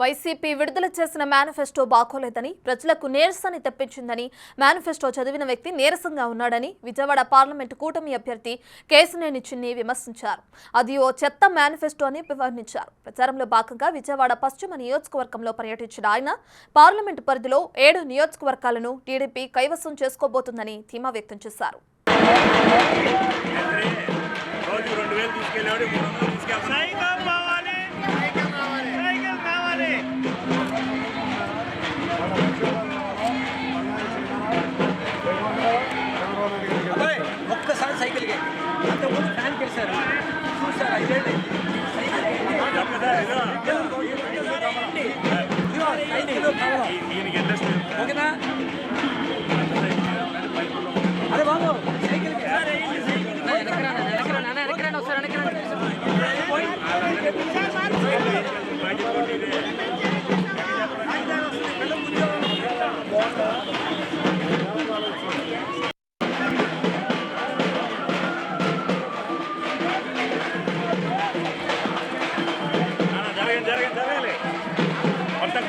YCP విడుదల చేసిన manifesto బాగోలేదని ప్రజలకు నీరసాన్ని తెప్పించిందని మేనిఫెస్టో చదివిన వ్యక్తి నీరసంగా ఉన్నాడని విజయవాడ పార్లమెంటు కూటమి అభ్యర్థి కేశినేని చిన్ని విమర్శించారు. అది ఓ చెత్త మేనిఫెస్టో అని వర్ణించారు ప్రచారంలో భాగంగా విజయవాడ పశ్చిమ నియోజకవర్గంలో పర్యటించిన ఆయన పార్లమెంటు పరిధిలో ఏడు నియోజకవర్గాలను టీడీపీ కైవసం చేసుకోబోతుందని ధీమా వ్యక్తం చేశారు. రోజు రెండు వేలు తీసుకెళ్ళేవాడు మూడు వందలు తీసుకెళ్తాను ఓకేనా?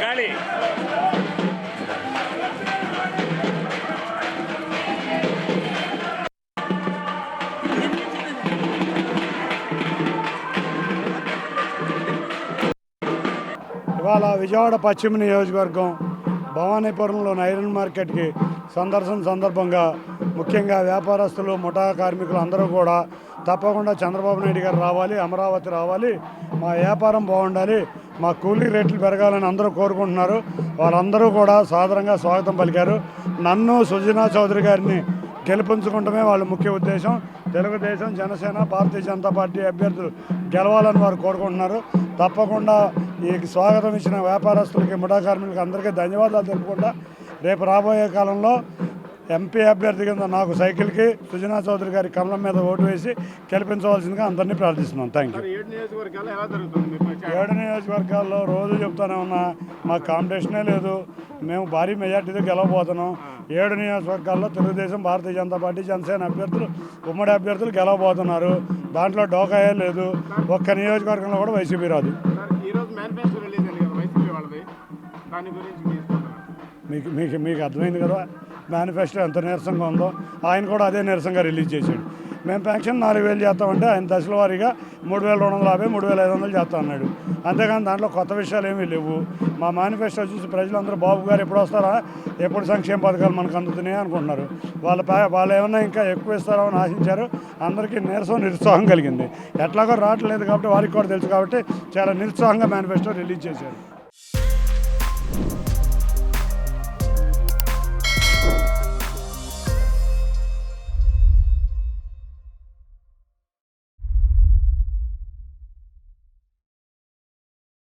మొత్తం ఇవాళ విజయవాడ పశ్చిమ నియోజకవర్గం భవానీపురంలోని ఐరన్ మార్కెట్కి సందర్శన సందర్భంగా ముఖ్యంగా వ్యాపారస్తులు ముఠా కార్మికులు అందరూ కూడా తప్పకుండా చంద్రబాబు నాయుడు గారు రావాలి అమరావతి రావాలి మా వ్యాపారం బాగుండాలి మా కూలీ రేట్లు పెరగాలని అందరూ కోరుకుంటున్నారు. వాళ్ళందరూ కూడా సాదరంగా స్వాగతం పలికారు. నన్ను సుజనా చౌదరి గారిని గెలిపించుకుంటమే వాళ్ళ ముఖ్య ఉద్దేశం. తెలుగుదేశం జనసేన భారతీయ జనతా పార్టీ అభ్యర్థులు గెలవాలని వారు కోరుకుంటున్నారు. తప్పకుండా ఈ స్వాగతం ఇచ్చిన వ్యాపారస్తులకి ముఠా కార్మికులకి అందరికీ ధన్యవాదాలు తెలుపుకుంటా. రేపు రాబోయే కాలంలో ఎంపీ అభ్యర్థి కింద నాకు సైకిల్కి సుజనా చౌదరి గారి కమలం మీద ఓటు వేసి గెలిపించవలసిందిగా అందరినీ ప్రార్థిస్తున్నాం. థ్యాంక్ యూ ఏడు నియోజకవర్గాల్లో రోజు చెప్తానే ఉన్నా మాకు కాంపిటీషనే లేదు. మేము భారీ మెజార్టీతో గెలవబోతున్నాం. ఏడు నియోజకవర్గాల్లో తెలుగుదేశం భారతీయ జనతా పార్టీ జనసేన అభ్యర్థులు ఉమ్మడి అభ్యర్థులు గెలవబోతున్నారు. దాంట్లో డోకాయే లేదు. ఒక్క నియోజకవర్గంలో కూడా వైసీపీ రాదు. మీకు మీకు మీకు అర్థమైంది కదా? మేనిఫెస్టో ఎంత నీరసంగా ఉందో ఆయన కూడా అదే నీరసంగా రిలీజ్ చేశాడు. మేము పెన్షన్ నాలుగు వేలు చేస్తామంటే ఆయన దశల వారీగా మూడు వేల రెండు వందల యాభై మూడు వేల ఐదు వందలు చేస్తా అన్నాడు. అంతేగాని దాంట్లో కొత్త విషయాలు ఏమీ లేవు. మా మేనిఫెస్టో చూసి ప్రజలందరూ బాబు గారు ఎప్పుడు వస్తారా? ఎప్పుడు సంక్షేమ పథకాలు మనకు అందుతున్నాయి అనుకుంటున్నారు. వాళ్ళ వాళ్ళు ఏమన్నా ఇంకా ఎక్కువ ఇస్తారో అని ఆశించారు. అందరికీ నీరసం నిరుత్సాహం కలిగింది. ఎట్లాగో రావట్లేదు కాబట్టి వారికి కూడా తెలుసు కాబట్టి చాలా నిరుత్సాహంగా మేనిఫెస్టో రిలీజ్ చేశారు.